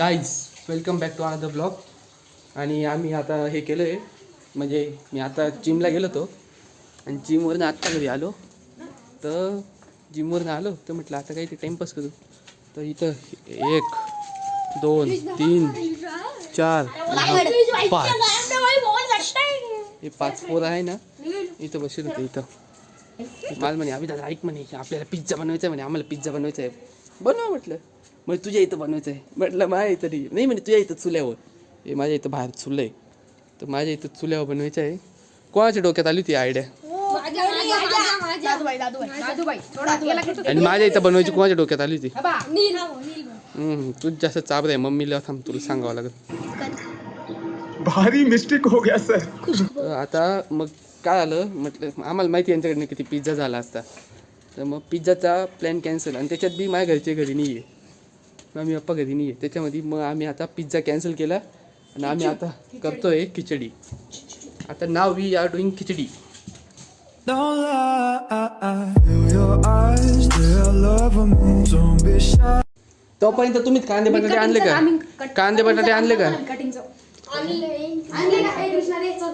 Guys welcome back to another blog आणि आम्ही आता हे केलं आहे म्हणजे मी आता जिमला गेलो होतो. आणि जिमवरनं आत्ता घरी आलो. तर जिमवरनं आलो तर म्हटलं आता काही ते टाईमपास करू. तर इथं एक दोन तीन चार पाच. हे पाच पोरं आहे ना इथं बसले होते इथं. मला म्हणे दादा ऐक म्हणे आपल्याला पिझ्झा बनवायचा आहे म्हणे आम्हाला पिझ्झा बनवायचा आहे बनवा म्हटलं. मग तुझ्या इथं बनवायचं आहे म्हटलं माझ्या इथं नाही. नाही म्हणे तुझ्या इथं चुल्यावर. हे माझ्या इथं बाहेर चुलं आहे तर माझ्या इथं चुल्यावर बनवायचं आहे. कोणाच्या डोक्यात आली ती आयडिया आणि माझ्या इथं बनवायची कोणाच्या डोक्यात आली होती? तूच जास्त चाबर आहे. मम्मीला थांब तुला सांगावं लागेल. भारी मिस्टेक हो गया सर आता मग काय झालं? म्हटलं आम्हाला माहिती यांच्याकडनं किती पिझ्झा झाला असता. तर मग पिझ्झाचा प्लॅन कॅन्सल आणि त्याच्यात बी माझ्या घरचे घरी नाही आहे मम्मी पप्पा घरी नाही आहे त्याच्यामध्ये मग आम्ही आता पिझ्झा कॅन्सल केला आणि आम्ही आता करतोय खिचडी. आता नाव वी आर डुईंग खिचडी. तोपर्यंत तुम्ही कांदे बटाटे आणले का? कांदे बटाटे आणले का?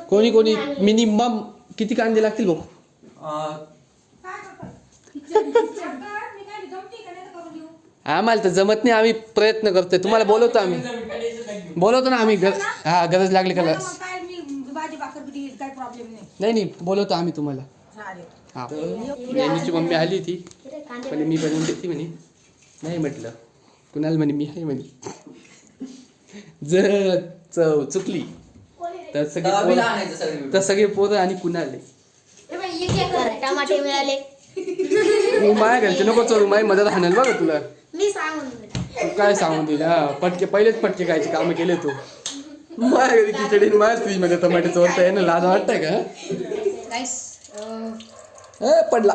कोणी कोणी मिनिमम किती कांदे लागतील भाऊ आम्हाला तर जमत नाही आम्ही प्रयत्न करतोय. तुम्हाला बोलवतो आम्ही. बोलवतो ना आम्ही गर- हा गरज लागली का मग काय मी भाजी भाकर बी देईल काय प्रॉब्लेम नाही. नाही नाही बोलवतो आम्ही तुम्हाला. हा. नेहमीची मम्मी आली ती म्हणे मी बनवून देते म्हणे. नाही म्हटलं. कुणाला म्हणे मी आहे म्हणे. जर चव चुकली तर सगळे पोरं- तर सगळे पोरं आणि कुणाले? टमाटे मिळाले. तू माझ्या घरचे नको चोरू माझी मदत हाणल बघा तुला. मी सांगून. तू काय सांगून दिलं? हा पटके पहिलेच पटके खायचे कामं केले तू. माझ्या घरी खिचडी आणि माझ्या फ्रीजमध्ये टमाटे चोरताय ना लाज वाटतंय का ए पडला.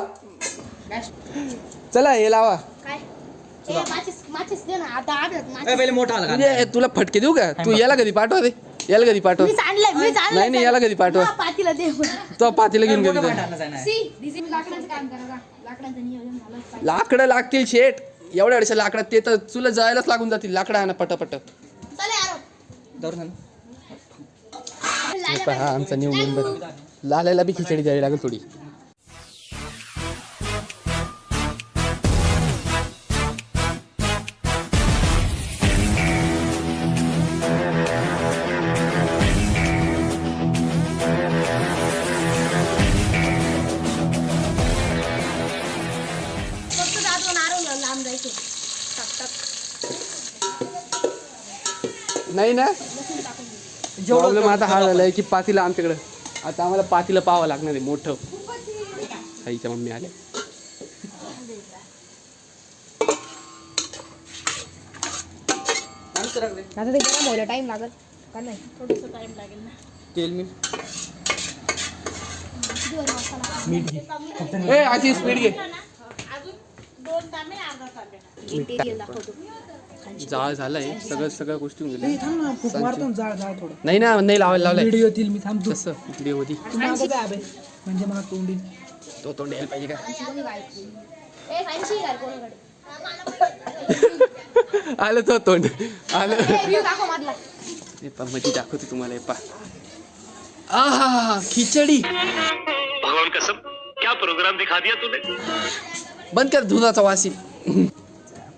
चला हे लावा. काय? ए, माचीस माचीस दे ना आता आढळत माचीस. पहिले मोठा आला तुला फटके देऊ का? तू याला कधी पाठवा रे याला कधी पाठव? आणलंय आणलंय नाही नाही याला कधी पाठवा? हा, पातीला दे. तो पातीला घेऊन गेली तर. सी दिसी लाकडाचं काम करा का लाकडाचं नियोजन झालं पाहिजे. लाकडं लागतील शेट एवढ्या अडशा लाकडात ते तर तुला जायलाच लागून जातील. लाकडं आणा पटापट. चला यार. हे आमचा न्यू मेंबर लालायला बी खिचडी द्यावी लागेल थोडी. फक्त जातो नारळ लांब जायचं टाक टाक. नाही ना? प्रॉब्लेम आता हा झालाय की पातीला आमच्याकडं. आता आम्हाला पातीला पाहावं लागणार आहे मोठं. आईच्या मम्मी आल्या. आता ते गरम व्हायला टाइम लागल का नाही? थोडस टाइम लागेल ना. तेल मी ए आधी स्पीड घे. इंटेरियर दाखवतो. जाळ झालाय सगळं सगळ्या गोष्टी होऊन गेल्या. थांब ना खूप मारतो जाळ जाळ थोडं. नाही ना नाही लावायला लावलाय. व्हिडिओ येतील मी थांबतो. तसं व्हिडिओ होती. तू मागं काय अबे म्हणजे मला तोंडी. तो तोंड यायला पाहिजे का? आलं तो तोंड. आलं. हे पा मध्ये दाखवते तुम्हाला हे पा. आहा खिचडी. भगवान कसम क्या प्रोग्राम दिखा दिया तूने? बंद कर दुधाचा वासी.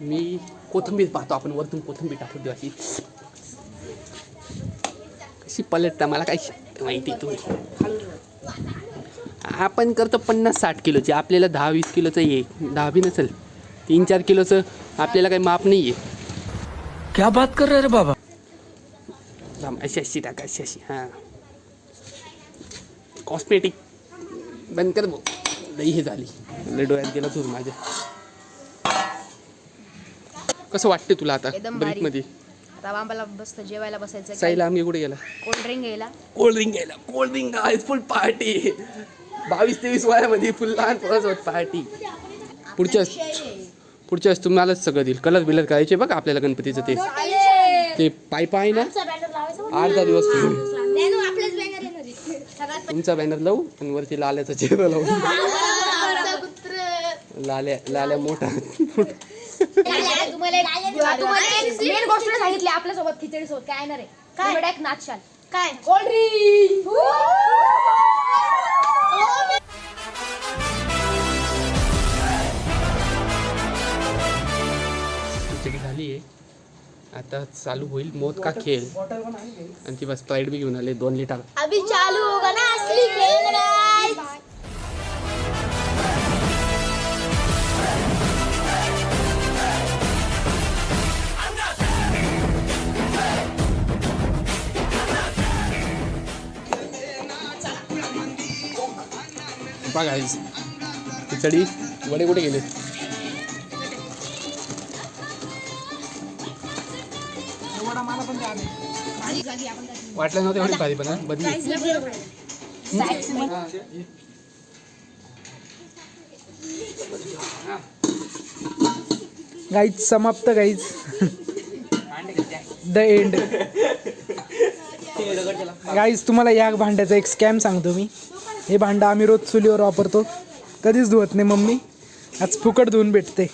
मी कोथिंबीर पाहतो आपण वरतून कोथिंबीर टाकू देऊ अशी कशी पलटता मला काय माहिती तुम्ही? आपण करतो पन्नास साठ किलोची आपल्याला दहा वीस किलोचं ये दहा बी नसेल तीन चार किलोचं आपल्याला काही माप नाही आहे क्या बात कर रे बाबा? अशी अशी टाका अशी अशी हां. कॉस्मेटिक बंद कर लई हे झाली. डोळ्यात गेला तू माझ्या. कसं वाटते तुला आता एकदम ब्रेक भारी. मध्ये? आता आम्हाला बसत जेवायला बसायचं साईला आम्ही कुठे गेला? कोल्ड ड्रिंक घ्यायला. कोल्ड ड्रिंक घ्यायला. कोल्ड ड्रिंक आज फुल पार्टी बावीस तेवीस वयामध्ये फुल लहान पोरासोबत पार्टी पुढच्या पुढच्या वेळेस तुम्हालाच सगळं देईल. कलर बिलर करायचे बघा आपल्याला गणपतीचं ते. ते पाईप आहे ना. आठ दहा दिवस तुमचा बॅनर लावू आणि वरती लाल्याचा चेहरा लावू. लाल्या लाल्या मोठा तुम्हाला तुम्हाला एक- तुम्हाला एक मेन गोष्ट सांगितली आपल्यासोबत खिचडी सोबत काय येणार आहे? काय? डायरेक्ट नाचशाल काय? कोल्ड खिचडी झाली आहे. आता चालू होईल मोद का खेळ. आणि ती बस स्प्राईट बी घेऊन आले दोन लिटर. अभी चालू होगा ना असली guys. बघा guys. खिचडी. वडे कुठे गेले वाटलं नव्हतं एवढी भारी पण बदली. गाईज समाप्त गाईज. द एंड गाईज तुम्हाला या भांड्याचा एक स्कॅम सांगतो मी. हे भांडं आम्ही रोज चुलीवर वापरतो. कधीच धुवत नाही मम्मी. आज फुकट धुवून भेटते.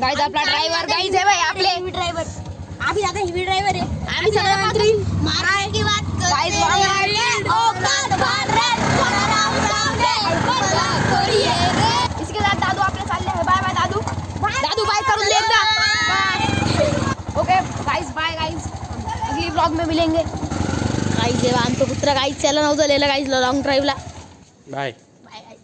गाईज आपला ड्रायव्हर गाईज आहे भाई आपले. ड्रायव्हर आम्ही आता हिवी ड्रायव्हर आहे. आम्ही सगळं मंत्री मराठी बात गाईज इसके साथ दादू आपले चालले हैं बाय बाय दादू. दादू बाय करून दे एकदा. Bye. Okay guys bye guys अगली ब्लॉग में मिलेंगे. गाइस जेव्हा आमचं पुत्र गाईच त्याला नव्हतं लिहिलं गाईज लॉंग ड्राईव्हला बाय. Bye guys.